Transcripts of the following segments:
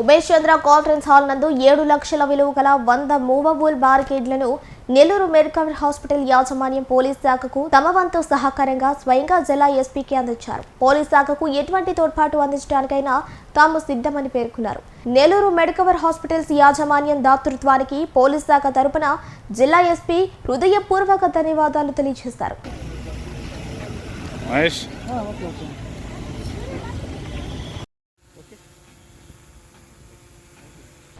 Umesh Chandra conference hall నందు ఏడు లక్షల విలువ గల వంద మూవబుల్ బారికేడ్లను నెల్లూరు మెడికల్ హాస్పిటల్ యాజమాన్యం పోలీస్ శాఖకు తమ వంతు సహకారంగా స్వయంగా జిల్లా ఎస్పీకి అందించారు. పోలీస్ శాఖకు ఎటువంటి తోడ్పాటు అందించడానికైనా తాము సిద్ధమని పేర్కొన్నారు. నెల్లూరు మెడికవర్ హాస్పిటల్స్ యాజమాన్యం దాతృత్వానికి పోలీస్ శాఖ తరపున జిల్లా ఎస్పీ హృదయపూర్వక ధన్యవాదాలు తెలియజేశారు. మహేష్.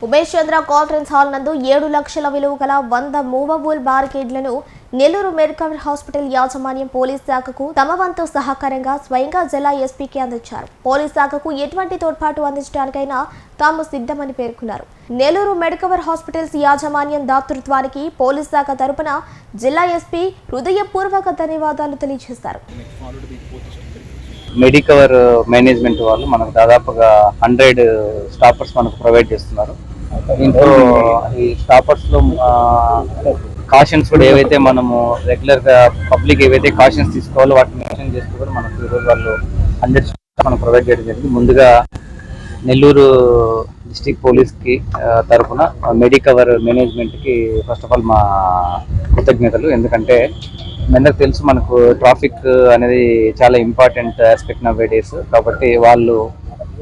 ఉమేష్ చంద్ర కాన్ఫరెన్స్ హాల్ నందు ఏడు లక్షల విలువ గల వంద మూవబుల్ బార్కేడ్లను నెల్లూరు మెడికల్ హాస్పిటల్ యాజమాన్యం పోలీస్ శాఖకు తమ వంతు సహకారంగా స్వయంగా జిల్లా ఎస్పీకి అందించారు. పోలీస్ శాఖకు ఎటువంటి తోడ్పాటు అందించడానికైనా తాము సిద్ధమని పేర్కొన్నారు. నెల్లూరు మెడికవర్ హాస్పిటల్స్ యాజమాన్యం దాతృత్వానికి పోలీస్ శాఖ తరపున జిల్లా ఎస్పీ హృదయపూర్వక ధన్యవాదాలు తెలియజేశారు మెడికవర్ మేనేజ్మెంట్ వాళ్ళు మనకు దాదాపుగా హండ్రెడ్ స్టాపర్స్ మనకు ప్రొవైడ్ చేస్తున్నారు. దీంట్లో ఈ స్టాపర్స్లో కాషన్స్ కూడా ఏవైతే మనము రెగ్యులర్గా పబ్లిక్ ఏవైతే కాషన్స్ తీసుకోవాలో వాటిని మెన్షన్ చేస్తూ కూడా మనకు ఈరోజు వాళ్ళు హండ్రెడ్ మనం ప్రొవైడ్ చేయడం జరిగింది. ముందుగా నెల్లూరు డిస్టిక్ పోలీస్కి మెడికవర్ మేనేజ్మెంట్కి ఫస్ట్ ఆఫ్ ఆల్ మా కృతజ్ఞతలు. ఎందుకంటే మీ అందరికి తెలుసు మనకు ట్రాఫిక్ అనేది చాలా ఇంపార్టెంట్ ఆస్పెక్ట్ నవ్ డేస్ కాబట్టి వాళ్ళు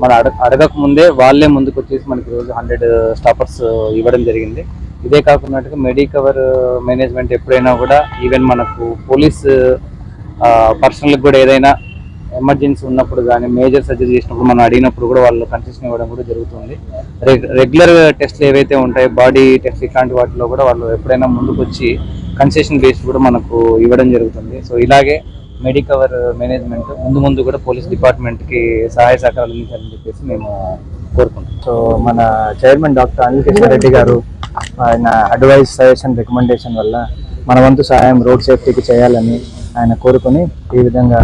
మన అడగ అడగక ముందే వాళ్ళే ముందుకు వచ్చేసి మనకి రోజు హండ్రెడ్ స్టాపర్స్ ఇవ్వడం జరిగింది. ఇదే కాకుండా మెడికవర్ మేనేజ్మెంట్ ఎప్పుడైనా కూడా ఈవెన్ మనకు పోలీస్ పర్సనల్కి కూడా ఏదైనా ఎమర్జెన్సీ ఉన్నప్పుడు కానీ మేజర్ సర్జరీ చేసినప్పుడు మనం అడిగినప్పుడు కూడా వాళ్ళు కన్సెషన్ ఇవ్వడం కూడా జరుగుతుంది. రెగ్యులర్ టెస్ట్లు ఏవైతే ఉంటాయో బాడీ టెస్ట్ ఇట్లాంటి వాటిలో కూడా వాళ్ళు ఎప్పుడైనా ముందుకు వచ్చి కన్సెషన్ బేస్డ్ కూడా మనకు ఇవ్వడం జరుగుతుంది. సో ఇలాగే మెడికవర్ మేనేజ్మెంట్ ముందు ముందు కూడా పోలీస్ డిపార్ట్మెంట్కి సహాయ సహకారాలు అందించాలని చెప్పేసి మేము కోరుకుంటాం సో మన చైర్మన్ డాక్టర్ అనిల్ కిషన్ రెడ్డి గారు ఆయన అడ్వైస్ సజెషన్ రికమెండేషన్ వల్ల మన వంతు సహాయం రోడ్ సేఫ్టీకి చేయాలని ఆయన కోరుకుని ఈ విధంగా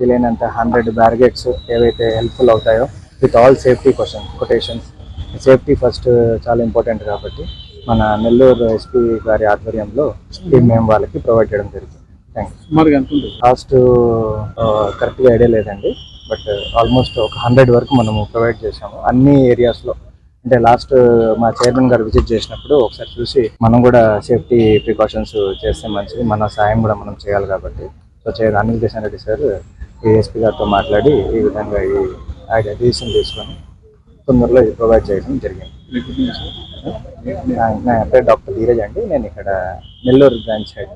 వీలైనంత హండ్రెడ్ బ్యారిగేట్స్ ఏవైతే హెల్ప్ఫుల్ అవుతాయో with all safety question quotations safety first చాలా ఇంపార్టెంట్ కాబట్టి మన నెల్లూరు ఎస్పీ గారి ఆధ్వర్యంలో ఈ మేము వాళ్ళకి ప్రొవైడ్ చేయడం జరుగుతుంది. సుమారుగా ఎంత ఉంటుంది? కాస్ట్ కరెక్ట్గా ఐడియా లేదండి. బట్ ఆల్మోస్ట్ ఒక హండ్రెడ్ వరకు మనము ప్రొవైడ్ చేసాము అన్ని ఏరియాస్లో. అంటే లాస్ట్ మా చైర్మన్ గారు విజిట్ చేసినప్పుడు ఒకసారి చూసి మనం కూడా సేఫ్టీ ప్రికాషన్స్ చేస్తే మంచిది. మన సాయం కూడా మనం చేయాలి కాబట్టి. So chair Anil Kishan Reddy sir ASP గారితో మాట్లాడి ఈ విధంగా ఈ ఐడియా డిసిషన్ తీసుకొని తొందరలో ఇది ప్రొవైడ్ చేయడం జరిగింది. నా పేరు డాక్టర్ ధీరజ్ అండి. నేను ఇక్కడ నెల్లూరు బ్రాంచ్ హెడ్.